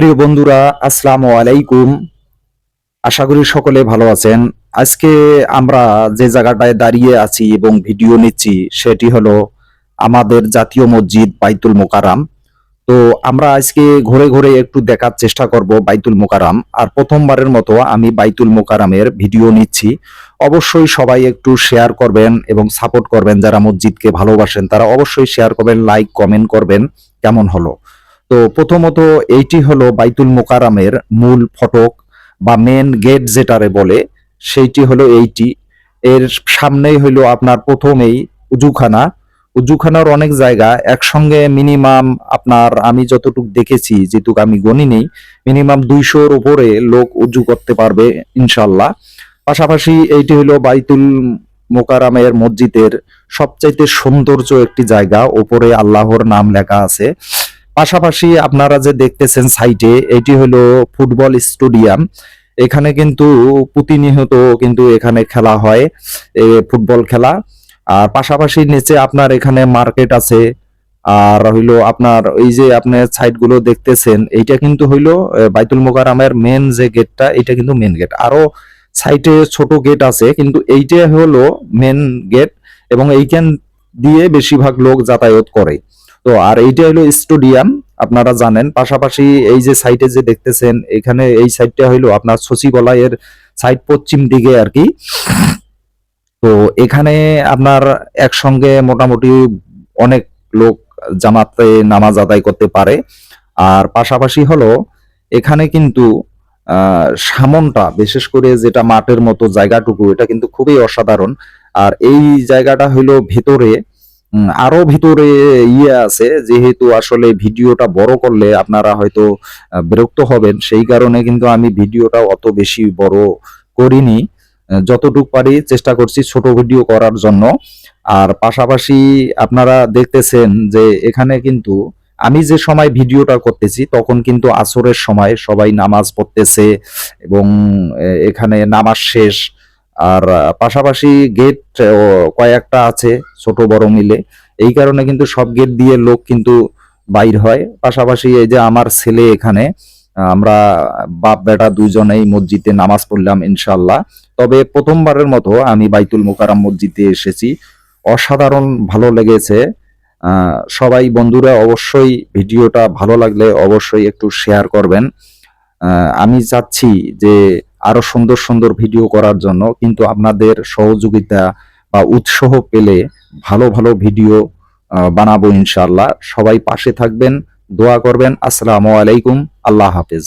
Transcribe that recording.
প্রিয় বন্ধুরা, আসসালামু আলাইকুম। আশা করি সকলে ভালো আছেন। আজকে আমরা যে জায়গাটায় দাঁড়িয়ে আছি এবং ভিডিও নিচ্ছি, সেটি হলো আমাদের জাতীয় মসজিদ বাইতুল মোকারাম তো আমরা আজকে ঘুরে ঘুরে একটু দেখার চেষ্টা করব বাইতুল মোকারাম আর প্রথমবারের মতো আমি বাইতুল মোকারামের ভিডিও নিচ্ছি। অবশ্যই সবাই একটু শেয়ার করবেন এবং সাপোর্ট করবেন যারা মসজিদকে ভালোবাসেন, তারা অবশ্যই শেয়ার করবেন, লাইক, কমেন্ট করবেন। কেমন হলো? তো প্রথমত এইটি হলো বাইতুল মোকারামের মূল ফটক বা মেন গেট যেটারে বলে, সেইটি হলো এইটি। এর সামনেই হইল আপনার প্রথমেই উজুখানা। উজুখানার অনেক জায়গা, একসঙ্গে মিনিমাম আপনার আমি যতটুকু দেখেছি, যেটুক আমি গণি নেই মিনিমাম দুইশোর উপরে লোক উজু করতে পারবে ইনশাল্লাহ পাশাপাশি এইটি হলো বাইতুল মোকারামের মসজিদের সবচাইতে সৌন্দর্য একটি জায়গা, ওপরে আল্লাহর নাম লেখা আছে। পাশাপাশি আপনারা যে দেখতেছেন সাইটে, এটি হলো ফুটবল স্টেডিয়াম। এখানে কিন্তু প্রতিনিয়ত কিন্তু এখানে খেলা হয়, এ ফুটবল খেলা। আর পাশাপাশি নিচে আপনার এখানে মার্কেট আছে, আর হইল আপনার এই যে আপনার সাইটগুলো দেখতেছেন, এইটা কিন্তু হইল বাইতুল মোকাররমের মেন যে গেটটা এটা কিন্তু মেন গেট আরও সাইটে ছোট গেট আছে, কিন্তু এইটা হলো মেন গেট এবং এইখান দিয়ে বেশিরভাগ লোক যাতায়াত করে। তো আর এইটা হলো স্টেডিয়াম, আপনারা জানেন। পাশাপাশি এই যে সাইটে যে দেখতেছেন, এখানে এই সাইডটা হইল আপনার সচিবালয়ের সাইড পশ্চিম দিকে আর কি। তো এখানে আপনার একসঙ্গে মোটামুটি অনেক লোক জামাতে নামাজ আদায় করতে পারে। আর পাশাপাশি হলো এখানে কিন্তু সামনটা, বিশেষ করে যেটা মাঠের মতো জায়গাটুকু, এটা কিন্তু খুবই অসাধারণ। আর এই জায়গাটা হইল ভেতরে আরও ভিতরে ইয়ে আছে, যেহেতু আসলে ভিডিওটা বড় করলে আপনারা হয়তো বিরক্ত হবেন। সেই কারণে কিন্তু আমি ভিডিওটা অত বেশি বড় করিনি। যতটুক পারি চেষ্টা করছি ছোট ভিডিও করার জন্য। আর পাশাপাশি আপনারা দেখতেছেন যে এখানে কিন্তু আমি যে সময় ভিডিওটা করতেছি, তখন কিন্তু আসরের সময় সবাই নামাজ পড়তেছে এবং এখানে নামাজ শেষ। আর পাশাপাশি গেট কয়েকটা আছে ছোট বড় মিলে। এই কারণে কিন্তু সব গেট দিয়ে লোক কিন্তু বাইর হয়। পাশাপাশি এই যে আমার ছেলে এখানে আমরা বাপ বেটা দুজনেই মসজিদে নামাজ পড়লাম ইনশাল্লাহ তবে প্রথমবারের মতো আমি বাইতুল মোকারাম মসজিদে এসেছি। অসাধারণ ভালো লেগেছে। সবাই বন্ধুরা অবশ্যই ভিডিওটা ভালো লাগলে অবশ্যই একটু শেয়ার করবেন। আমি চাচ্ছি যে আরও সুন্দর সুন্দর ভিডিও করার জন্য কিন্তু আপনাদের সহযোগিতা বা উৎসাহ পেলে ভালো ভালো ভিডিও বানাবো ইনশাল্লাহ সবাই পাশে থাকবেন, দোয়া করবেন। আসসালামু আলাইকুম। আল্লাহ হাফেজ।